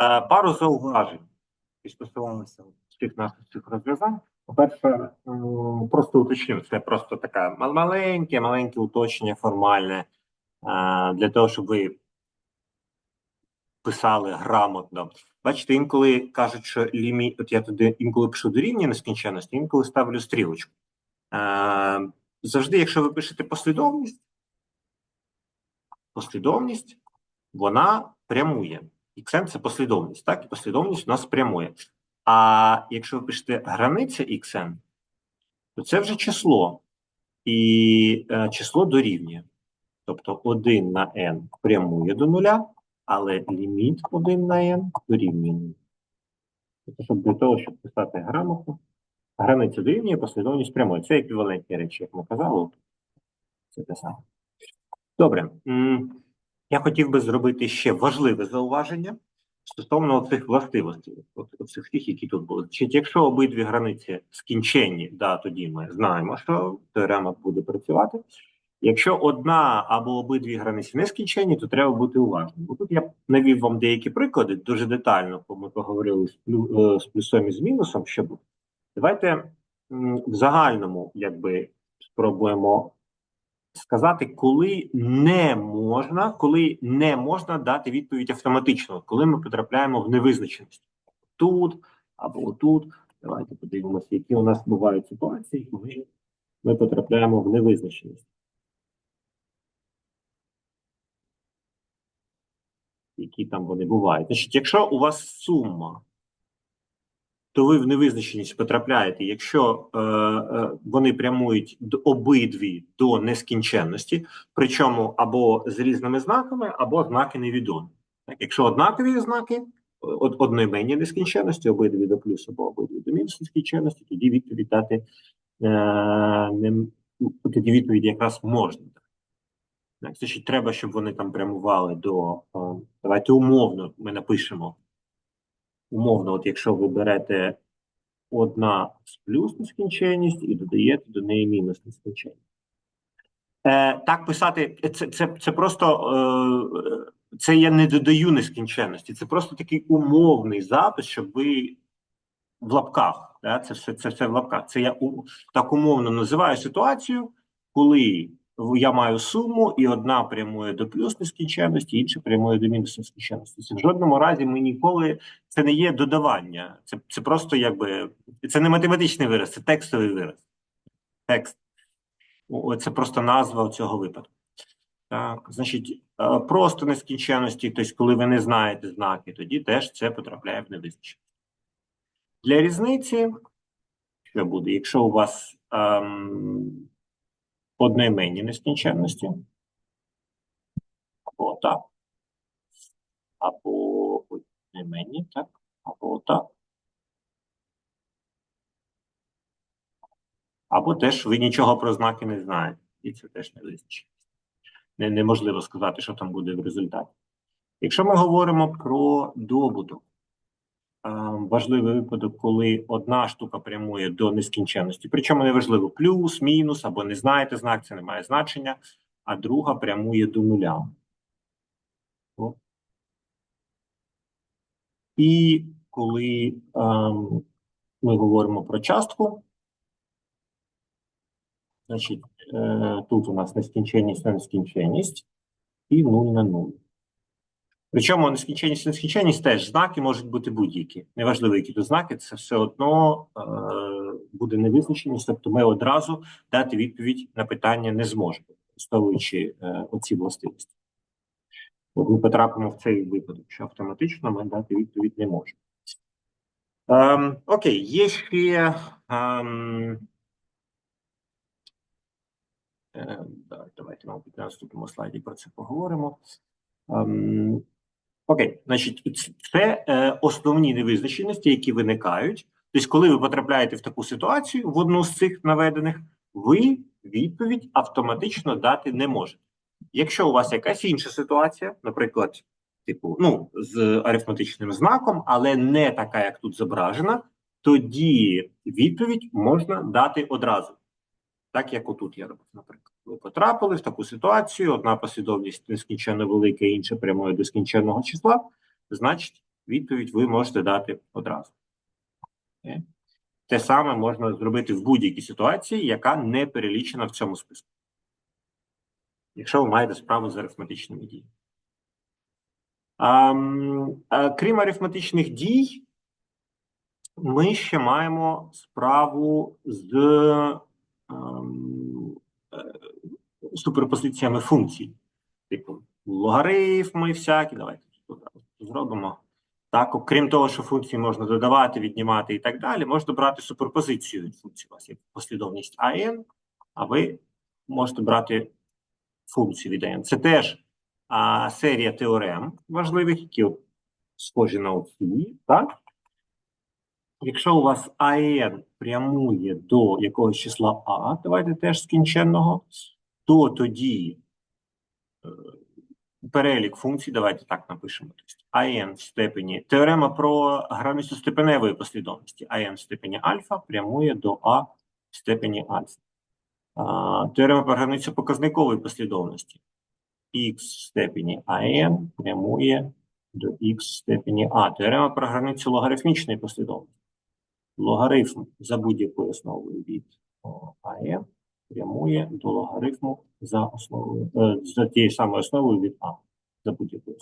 Е, Пару зауважень і стосувалося всіх наших цих розв'язань. По-перше, просто уточню, це просто таке маленьке, маленьке уточнення формальне е, для того, щоб ви писали грамотно. Бачите, інколи кажуть, що ліміт, от я туди інколи пишу дорівнює нескінченності, інколи ставлю стрілочку. Е, завжди, якщо ви пишете послідовність, послідовність, вона прямує. XN – це послідовність, так? І послідовність у нас прямує. А якщо ви пишете границя XN, то це вже число. І е, число дорівнює. Тобто 1 на n прямує до нуля, але ліміт 1 на n дорівнює. Тобто, щоб для того, щоб писати грамотно, границя дорівнює, послідовність прямує. Це еквівалентні речі, як ми казали. Це те саме. Добре. Я хотів би зробити ще важливе зауваження стосовно цих властивостей, от, оцих всіх, які тут були. Значить, якщо обидві границі скінченні, да, тоді ми знаємо, що теорема буде працювати. Якщо одна або обидві границі не скінченні, то треба бути уважним. Бо тут я навів вам деякі приклади дуже детально, бо ми поговорили з, плю, е, з плюсом і з мінусом. Щоб давайте в загальному, якби спробуємо сказати, коли не можна, коли не можна дати відповідь автоматично, коли ми потрапляємо в невизначеність тут або тут. Давайте подивимося, які у нас бувають ситуації, коли ми потрапляємо в невизначеність. Які там вони бувають. Значить, якщо у вас сума, то ви в невизначеність потрапляєте, якщо е, е, вони прямують обидві до нескінченності, причому або з різними знаками, або знаки невідомі. Так, якщо однакові знаки, од- одноіменні нескінченності, обидві до плюс або обидві до мінус нескінченності, тоді відповідь дати е, не, тоді відповідь якраз можна. Так, значить, треба, щоб вони там прямували до. е, давайте умовно ми напишемо умовно, от якщо ви берете одна з плюс нескінченність і додаєте до неї мінус нескінченність. Е, так писати, це, це, це просто е, це я не додаю нескінченності, це просто такий умовний запис, щоб ви в лапках. Да? Це все це все в лапках. Це я так умовно називаю ситуацію, коли я маю суму, і одна прямує до плюс нескінченності, інша прямує до мінус нескінченності. Це в жодному разі ми ніколи це не є додавання. Це, це просто якби це не математичний вираз, це текстовий вираз. Текст. Це просто назва цього випадку. Так, значить, е, просто нескінченності, тобто, коли ви не знаєте знаки, тоді теж це потрапляє в невизначеність. Для різниці, що буде, якщо у вас ем, одноіменні нескінченності, або так, або одноіменні, так, або так. Або теж ви нічого про знаки не знаєте, і це теж не визначеність. Не, неможливо сказати, що там буде в результаті. Якщо ми говоримо про добуток, важливий випадок, коли одна штука прямує до нескінченності, причому неважливо плюс, мінус, або не знаєте знак, це не має значення, а друга прямує до нуля. І коли ем, ми говоримо про частку, Значить, е, тут у нас нескінченність на нескінченність і 0 на 0. Причому нескінченність нескінченність теж знаки можуть бути будь-які. Неважливо, які тут знаки, це все одно е, буде невизначеність, тобто ми одразу дати відповідь на питання не зможемо, використовуючи е, оці властивості. От ми потрапимо в цей випадок, що автоматично ми дати відповідь не можемо. Ем, окей, є ще. Ем, Е, Давайте, мабуть, на наступному слайді про це поговоримо. Ем, Окей, значить, це е, основні невизначеності, які виникають. Тобто, коли ви потрапляєте в таку ситуацію, в одну з цих наведених, ви відповідь автоматично дати не можете. Якщо у вас якась інша ситуація, наприклад, типу, ну, з арифметичним знаком, але не така, як тут зображена, тоді відповідь можна дати одразу так як отут я робив, наприклад. Ви потрапили в таку ситуацію, одна послідовність нескінченно велика, інша прямує до скінченного числа, значить, відповідь ви можете дати одразу. Окей? Те саме можна зробити в будь-якій ситуації, яка не перелічена в цьому списку. Якщо ви маєте справу з арифметичними діями. А, а, крім арифметичних дій, ми ще маємо справу з ем, е, суперпозиціями функцій. Типу логарифми всякі. Давайте зробимо. Так, окрім того, що функції можна додавати, віднімати і так далі, можна брати суперпозицію від функції. У вас є послідовність AN, а ви можете брати функцію від AN. Це теж а, серія теорем важливих, які схожі на оці, так? Якщо у вас АН прямує до якогось числа А, давайте теж скінченного, то тоді е, перелік функцій, давайте так напишемо. АН в степені теорема про границю степеневої послідовності. АН в степені альфа прямує до А в степені альфа. Теорема про границю показникової послідовності. Х в степені АН прямує до Х в степені А. Теорема про границю логарифмічної послідовності. Логарифм за будь-якою основою від АН прямує до логарифму за основою е, за тією самою основою від А за будь-якою.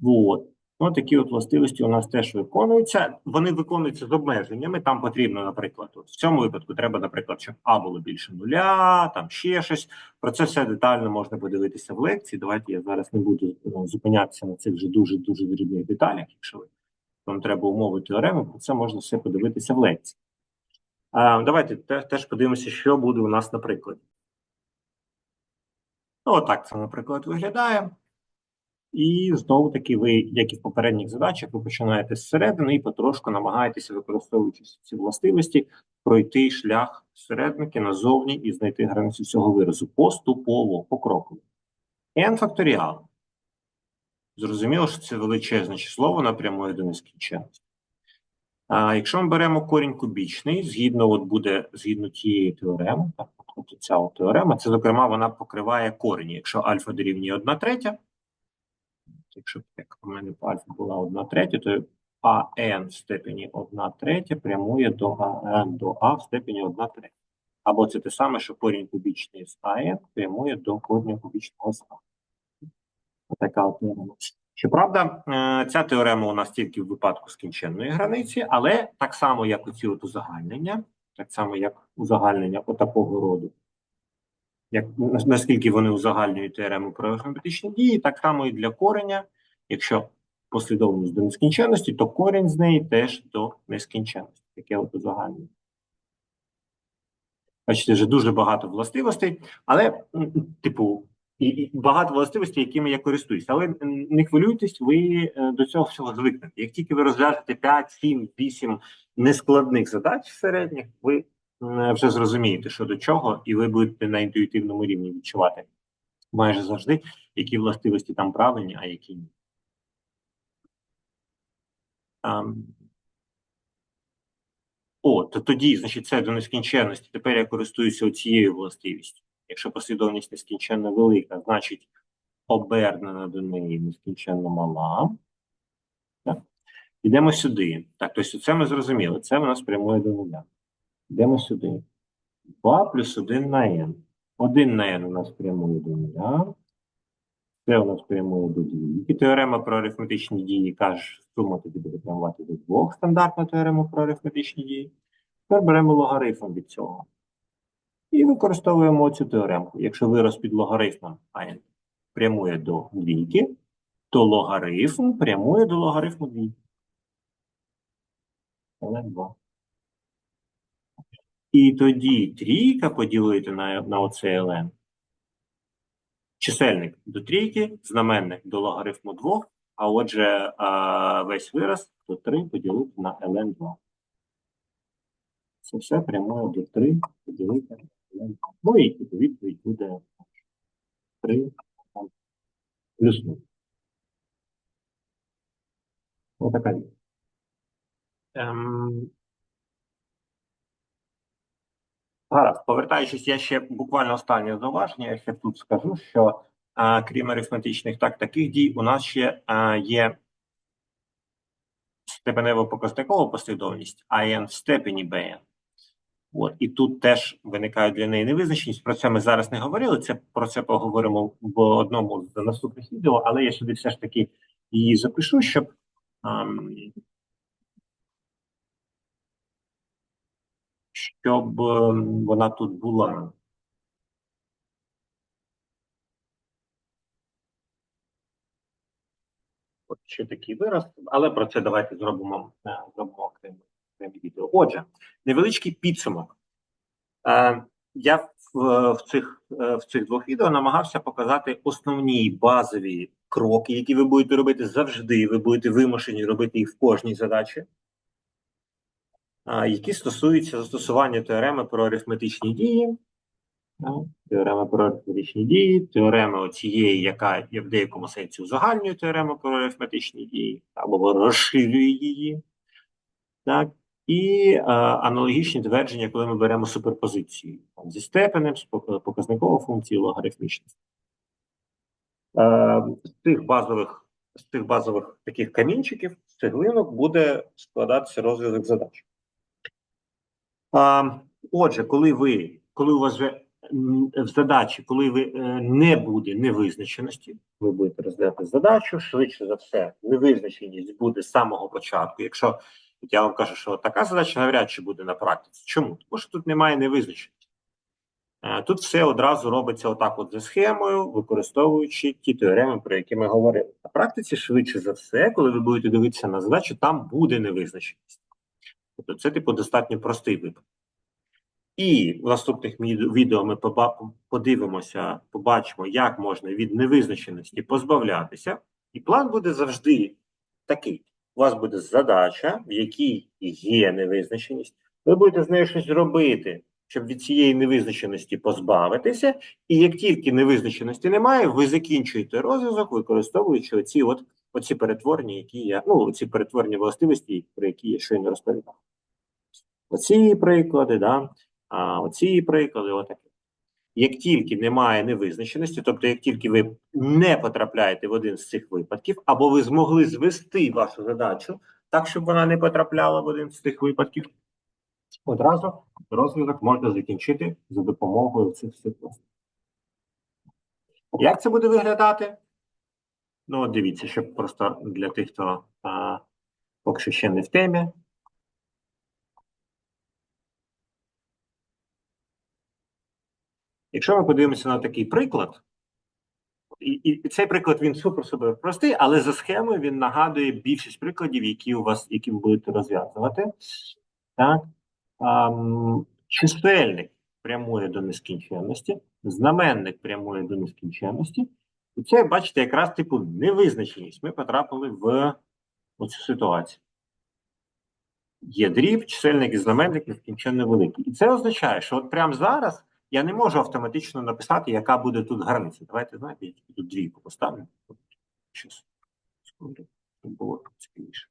Вот. Ну, такі от властивості у нас теж виконуються. Вони виконуються з обмеженнями. Там потрібно, наприклад, от в цьому випадку треба, наприклад, щоб А було більше нуля, там ще щось. Про це все детально можна подивитися в лекції. Давайте я зараз не буду е, зупинятися на цих вже дуже дуже дрібних деталях. Якщо вам треба умови теореми, про це можна все подивитися в лекції. Давайте теж подивимося, що буде у нас на прикладі. Ну, отак це, наприклад, виглядає. І знову таки, ви, як і в попередніх задачах, ви починаєте зсередини і потрошку намагаєтеся, використовуючи ці властивості, пройти шлях середники назовні і знайти границю цього виразу поступово, покроково. n факторіал. Зрозуміло, що це величезне число, воно прямує до нескінченності. А якщо ми беремо корінь кубічний, згідно от буде згідно тієї теореми, так, от ця от теорема, це, зокрема, вона покриває корені. Якщо альфа дорівнює 1 третя, якщо як у мене по альфа була 1 третя, то АН в степені 1 третя прямує до АН до А в степені 1 третя. Або це те саме, що корінь кубічний з АН прямує до корня кубічного з А. Така от теорема. Щоправда, е, ця теорема у нас тільки в випадку скінченної границі, але так само, як оці от узагальнення, так само, як узагальнення отакого роду, як наскільки вони узагальнюють теорему про арифметичні дії, так само і для кореня, якщо послідовність до нескінченності, то корінь з неї теж до нескінченності. Таке от узагальнення. Бачите, вже дуже багато властивостей, але, типу, і, і багато властивостей, якими я користуюсь. Але не хвилюйтесь, ви е, до цього всього звикнете. Як тільки ви розв'яжете 5, 7, 8 нескладних задач середніх, ви вже зрозумієте, що до чого, і ви будете на інтуїтивному рівні відчувати майже завжди, які властивості там правильні, а які ні. О, то тоді, значить, це до нескінченності. Тепер я користуюся цією властивістю. Якщо послідовність нескінченно велика, значить обернена до неї нескінченно мала. Так. Йдемо сюди. Так, тобто це ми зрозуміли. Це в нас прямує до нуля. Йдемо сюди. 2 плюс 1 на n. 1 на n у нас прямує до нуля. Це у нас прямує до двійки. Теорема про арифметичні дії каже, сума тоді буде прямувати до двох. Стандартна теорема про арифметичні дії. Тепер беремо логарифм від цього. І використовуємо цю теоремку. Якщо вираз під логарифмом n прямує до двійки, то логарифм прямує до логарифму двійки. ln 2. І тоді трійка поділити на, на оцей ln. Чисельник до трійки, знаменник до логарифму 2, а отже а, весь вираз до 3 поділити на ln 2. Це все прямує до 3 поділити на ln 2. Ну і типу, відповідь буде 3 там, плюс 0. Ось така відповідь. Ем... Гаразд, повертаючись, я ще буквально останнє зауваження, я ще тут скажу, що а, крім арифметичних так таких дій, у нас ще а, є степенево-показникова послідовність, а n в степені bn. От, і тут теж виникає для неї невизначеність. Про це ми зараз не говорили. Це про це поговоримо в одному з наступних відео, але я сюди все ж таки її запишу, щоб ем, щоб ем, вона тут була. От ще такий вираз, але про це давайте зробимо, е, зробимо окреме Отже, невеличкий підсумок. Е, Я в, цих, е, в цих двох відео намагався показати основні базові кроки, які ви будете робити завжди. Ви будете вимушені робити їх в кожній задачі, е, які стосуються застосування теореми про арифметичні дії. Е, Теорема про арифметичні дії, теорема цієї, яка є в деякому сенсі узагальнює теорему про арифметичні дії, або розширює її. Так? І е, аналогічні твердження, коли ми беремо суперпозицію там, зі степенем, з пок- показниковою функцією логарифмічності. Е, з тих базових, з тих базових таких камінчиків, з цеглинок буде складатися розв'язок задач. Е, отже, коли ви, коли у вас вже в задачі, коли ви е, не буде невизначеності, ви будете розглядати задачу, швидше за все, невизначеність буде з самого початку. Якщо От я вам кажу, що така задача навряд чи буде на практиці. Чому? Тому що тут немає невизначеності. Е, Тут все одразу робиться отак от за схемою, використовуючи ті теореми, про які ми говорили. На практиці, швидше за все, коли ви будете дивитися на задачу, там буде невизначеність. Тобто це, типу, достатньо простий випадок. І в наступних відео ми подивимося, побачимо, як можна від невизначеності позбавлятися. І план буде завжди такий. У вас буде задача, в якій є невизначеність. Ви будете з нею щось робити, щоб від цієї невизначеності позбавитися. І як тільки невизначеності немає, ви закінчуєте розв'язок, використовуючи оці от оці перетворення, які я ну оці перетворення властивості, про які я щойно розповідав. Оці приклади, да, а оці приклади, отакі. Як тільки немає невизначеності, тобто як тільки ви не потрапляєте в один з цих випадків, або ви змогли звести вашу задачу так, щоб вона не потрапляла в один з цих випадків, одразу розвиток можна закінчити за допомогою цих властивостей. Як це буде виглядати? Ну, дивіться, щоб просто для тих, хто а, поки що ще не в темі. Якщо ми подивимося на такий приклад, і, і, цей приклад він супер-супер простий, але за схемою він нагадує більшість прикладів, які у вас, які ви будете розв'язувати. Так? Ам, чисельник прямує до нескінченності, знаменник прямує до нескінченності. І це, бачите, якраз типу невизначеність. Ми потрапили в оцю ситуацію. Є дріб, чисельник і знаменник нескінченно великий. І це означає, що от прямо зараз я не можу автоматично написати, яка буде тут границя. Давайте, знаєте, я тут двійку поставлю. Щас. Секунду. Щоб було цікавіше.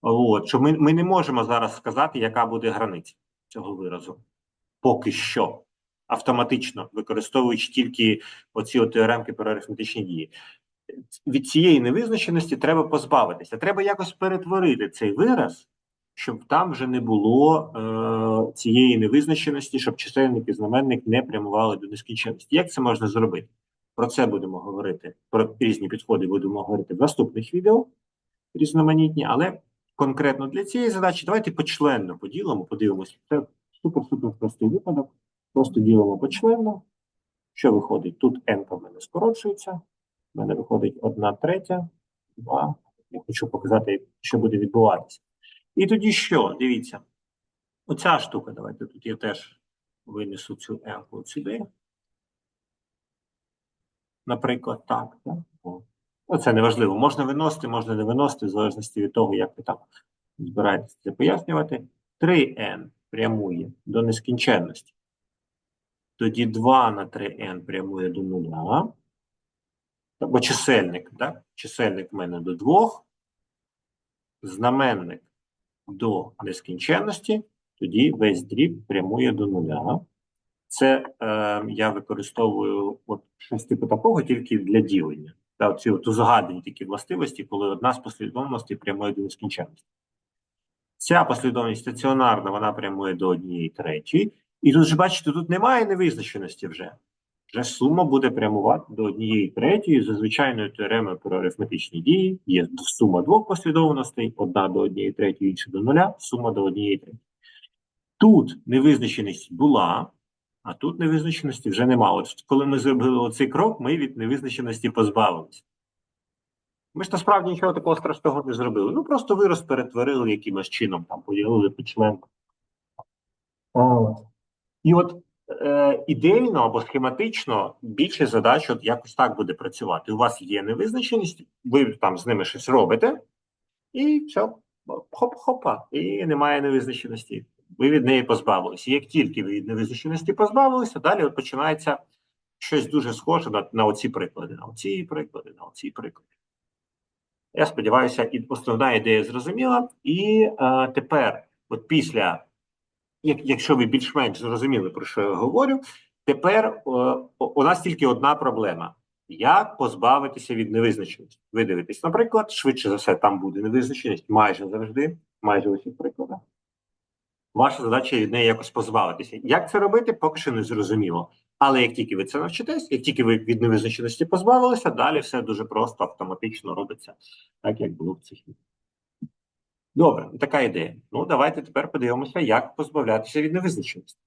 От, що ми, ми не можемо зараз сказати, яка буде границя цього виразу. Поки що. Автоматично, використовуючи тільки оці теоремки про арифметичні дії. Від цієї невизначеності треба позбавитися. Треба якось перетворити цей вираз, щоб там вже не було е, цієї невизначеності, щоб чисельник і знаменник не прямували до нескінченності. Як це можна зробити? Про це будемо говорити, про різні підходи будемо говорити в наступних відео різноманітні, але конкретно для цієї задачі давайте почленно поділимо, подивимося. Це супер-супер простий випадок. Просто ділимо почленно. Що виходить? Тут n в мене скорочується. У мене виходить 1 третя, 2. Я хочу показати, що буде відбуватися. І тоді що? Дивіться. Оця штука, давайте тут я теж винесу цю от сюди. Наприклад, так. так? О. Ну, неважливо. Можна виносити, можна не виносити, в залежності від того, як ви там збираєтесь це пояснювати. 3n прямує до нескінченності. Тоді 2 на 3n прямує до нуля. Або чисельник, так? Чисельник в мене до 2. Знаменник до нескінченності, тоді весь дріб прямує до нуля. Це е, я використовую от щось типу такого тільки для ділення. Та, ці от узагальнені такі властивості, коли одна з послідовностей прямує до нескінченності. Ця послідовність стаціонарна, вона прямує до однієї третьої. І тут же бачите, тут немає невизначеності вже. Вже сума буде прямувати до однієї третьої за звичайною теоремою про арифметичні дії. Є сума двох послідовностей, одна до однієї третьої, інша до нуля, сума до однієї третьої. Тут невизначеність була, а тут невизначеності вже немає. От коли ми зробили оцей крок, ми від невизначеності позбавилися. Ми ж насправді нічого такого страшного не зробили. Ну просто вираз перетворили якимось чином, там поділили по членам. От. І от е, ідейно або схематично більше задач от якось так буде працювати. У вас є невизначеність, ви там з ними щось робите, і все, хоп-хопа, і немає невизначеності. Ви від неї позбавилися. Як тільки ви від невизначеності позбавилися, далі от починається щось дуже схоже на, на оці приклади, на оці приклади, на оці приклади. Я сподіваюся, і основна ідея зрозуміла. І е, тепер, от після, як, якщо ви більш-менш зрозуміли, про що я говорю, тепер е, у нас тільки одна проблема: як позбавитися від невизначеності. Ви дивитесь, наприклад, швидше за все, там буде невизначеність майже завжди, майже у всіх прикладах. Ваша задача від неї якось позбавитися. Як це робити, поки що не зрозуміло. Але як тільки ви це навчитесь, як тільки ви від невизначеності позбавилися, далі все дуже просто автоматично робиться, так як було в цих. Добре, така ідея. Ну давайте тепер подивимося, як позбавлятися від невизначеності.